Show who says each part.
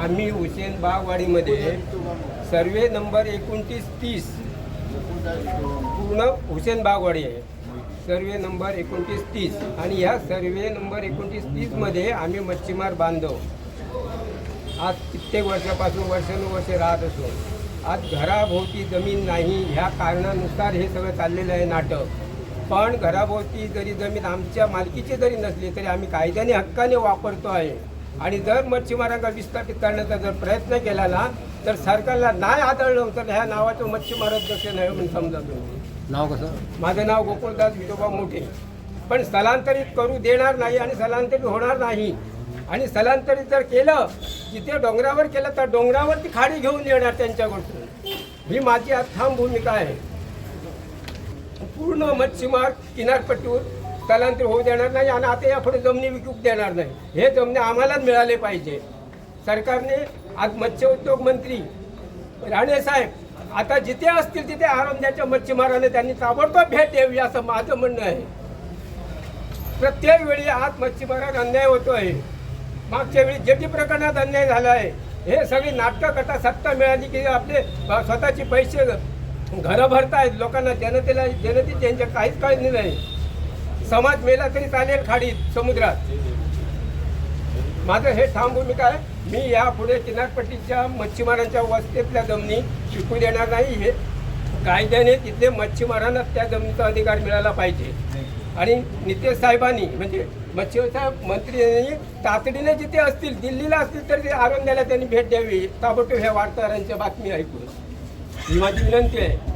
Speaker 1: आम्ही Hussain बागवाडीमध्ये survey number एकोणतीस तीस. पूर्ण हुसेन बागवाडी आहे. सर्वे नंबर एकोणतीस तीस. आणि ह्या सर्वे नंबर एकोणतीस तीसमध्ये आम्ही मच्छीमार बांधव. आज कित्येक वर्षापासून वर्षानुवर्षे राहत असो आज घराभोवती जमीन नाही ह्या कारणानुसार हे सगळं चाललेलं आहे नाटक. पण घराभोवती जरी जमीन आमच्या मालकीची जरी नसली तरी आम्ही कायद्याने हक्काने वापरतो आहे. आणि जर मच्छीमारांना विस्थापित करण्याचा जर प्रयत्न केला ना तर सरकारला नाही आढळलं तर ह्या नावाचं मच्छीमार अध्यक्ष नाही म्हणून समजा तुम्ही.
Speaker 2: नाव कसं?
Speaker 1: माझं नाव गोकुळदास विठोबा मोठे. पण स्थलांतरित करू देणार नाही आणि स्थलांतरित होणार नाही. आणि स्थलांतरित जर केलं जिथे डोंगरावर केलं तर डोंगरावरती खाडी घेऊन येणार त्यांच्याकडून ही माझी आज ठाम भूमिका आहे. पूर्ण मच्छीमार किनारपट्टीवर स्थलांतर होऊ देणार नाही आणि आता यापुढे जमिनी विकूक देणार नाही. हे जमिनी आम्हालाच मिळाले पाहिजे. सरकारने आज मत्स्य उद्योग मंत्री राणे साहेब आता जिथे असतील तिथे आरोग्याच्या मच्छीमाराने त्यांनी ताबडतोब भेट द्यावी असं माझं म्हणणं आहे. प्रत्येक वेळी आज मच्छीमारात अन्याय होतो आहे मागच्या वेळी जेटी प्रकरणात अन्याय झाला आहे हे सगळी नाटकं करता सत्ता मिळाली की आपले स्वतःचे पैसे घरं भरतायत. लोकांना जनतेला जनते त्यांच्या काहीच काळजी नाही. समाज मेला तरी चालेल खाडीत समुद्रात. माझं हे ठाम भूमिका आहे मी यापुढे किनारपट्टीच्या मच्छीमारांच्या वस्तीतल्या जमिनी शिकू देणार नाही. हे कायद्याने तिथले मच्छीमारांना त्या जमिनीचा अधिकार मिळाला पाहिजे. आणि नितेश साहेबांनी म्हणजे मच्छीसाहेब मंत्र्यांनी तातडीने जिथे असतील दिल्लीला असतील तर ते आरोग्याला त्यांनी भेट द्यावी. ताबडतोब ह्या वार्ताहरांच्या बातमी ऐकून. ही माझी विनंती आहे.